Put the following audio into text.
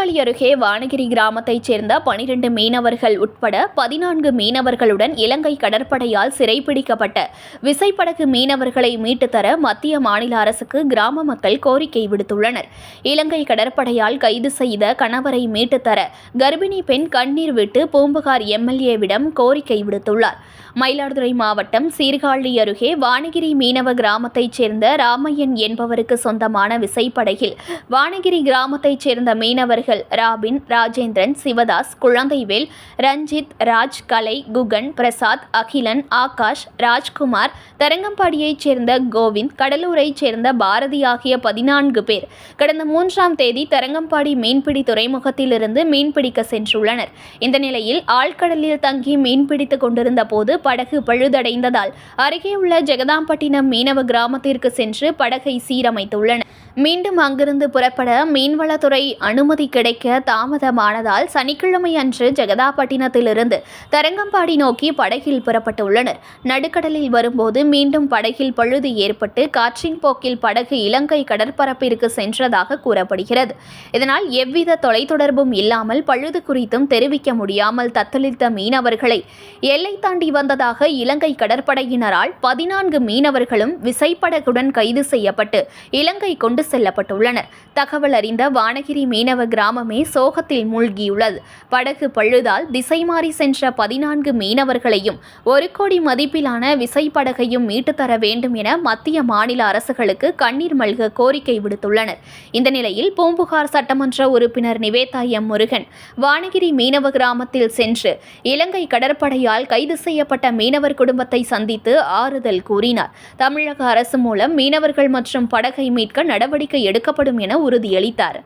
அருகே வானகிரி கிராமத்தைச் சேர்ந்த பனிரெண்டு மீனவர்கள் உட்பட பதினான்கு மீனவர்களுடன் இலங்கை கடற்படையால் சிறைப்பிடிக்கப்பட்ட விசைப்படகு மீனவர்களை மீட்டு தர மத்திய மாநில அரசுக்கு கிராம மக்கள் கோரிக்கை விடுத்துள்ளனர். இலங்கை கடற்படையால் கைது செய்த கணவரை மீட்டு தர கர்ப்பிணி பெண் கண்ணீர் விட்டு பூம்புகார் எம்எல்ஏவிடம் கோரிக்கை விடுத்துள்ளார். மயிலாடுதுறை மாவட்டம் சீர்காழி அருகே வானகிரி மீனவ கிராமத்தைச் சேர்ந்த ராமையன் என்பவருக்கு சொந்தமான விசைப்படகில் வானகிரி கிராமத்தைச் சேர்ந்த மீனவர்கள் ராபின் ராஜேந்திரன் சிவதாஸ் குழந்தைவேல் ரஞ்சித் ராஜ் கலை குகன் பிரசாத் அகிலன் ஆகாஷ் ராஜ்குமார் தரங்கம்பாடியைச் சேர்ந்த கோவிந்த் கடலூரைச் சேர்ந்த பாரதி ஆகிய பதினான்கு பேர். கடந்த மூன்றாம் தேதி தரங்கம்பாடி மீன்பிடி துறைமுகத்திலிருந்து மீன்பிடிக்க சென்றுள்ளனர். இந்த நிலையில் ஆழ்கடலில் தங்கி மீன்பிடித்துக் கொண்டிருந்த போது படகு பழுதடைந்ததால் அருகே உள்ள ஜெகதாம்பட்டினம் மீனவ கிராமத்திற்கு சென்று படகை சீரமைத்துள்ளனர் மீண்டும் அங்கிருந்து புறப்பட மீன்வளத்துறை அனுமதிக்க கிடைக்க தாமதமானதால் சனிக்கிழமை அன்று ஜெகதாப்பட்டினத்திலிருந்து தரங்கம்பாடி நோக்கி படகில் புறப்பட்டுள்ளனர். நடுக்கடலில் வரும்போது மீண்டும் படகில் பழுது ஏற்பட்டு காற்றின் போக்கில் படகு இலங்கை கடற்பரப்பிற்கு சென்றதாக கூறப்படுகிறது. இதனால் எவ்வித தொலைத்தொடர்பும் இல்லாமல் பழுது குறித்தும் தெரிவிக்க முடியாமல் தத்தளித்த மீனவர்களை எல்லை தாண்டி வந்ததாக இலங்கை கடற்படையினரால் பதினான்கு மீனவர்களும் விசைப்படகுடன் கைது செய்யப்பட்டு இலங்கை கொண்டு செல்லப்பட்டுள்ளனர். தகவல் அறிந்த வானகிரி மீனவ கிராமமே சோகத்தில் மூழ்கியுள்ளது. படகு பழுதால் திசை மாறி சென்ற பதினான்கு மீனவர்களையும் ஒரு கோடி மதிப்பிலான விசைப்படகையும் மீட்டுத் தர வேண்டும் என மத்திய மாநில அரசுகளுக்கு கண்ணீர் மல்க கோரிக்கை விடுத்துள்ளனர். இந்த நிலையில் பூம்புகார் சட்டமன்ற உறுப்பினர் நிவேதா எம். முருகன் வானகிரி மீனவ கிராமத்தில் சென்று இலங்கை கடற்படையால் கைது செய்யப்பட்ட மீனவர் குடும்பத்தை சந்தித்து ஆறுதல் கூறினார். தமிழக அரசு மூலம் மீனவர்கள் மற்றும் படகை மீட்க நடவடிக்கை எடுக்கப்படும் என உறுதியளித்தார்.